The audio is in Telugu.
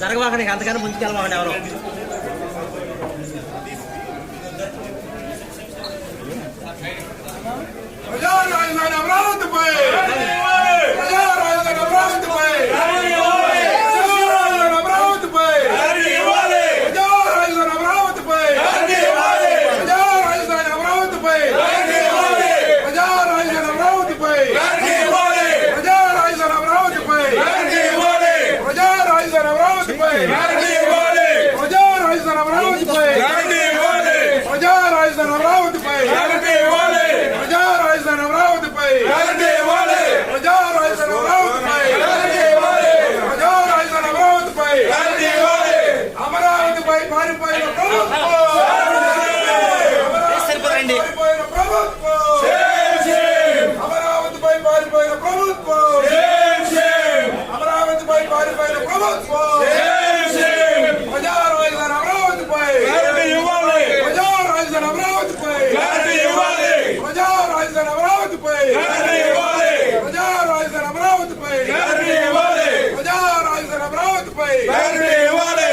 జరగవాక నీకు అంతకన్నా ముందుకెళ్ళవాకండి ఎవరు. ప్రభుత్వం. అమరావతిపై పారిపోయిన ప్రభుత్వం. పై ఇవ్వాలి.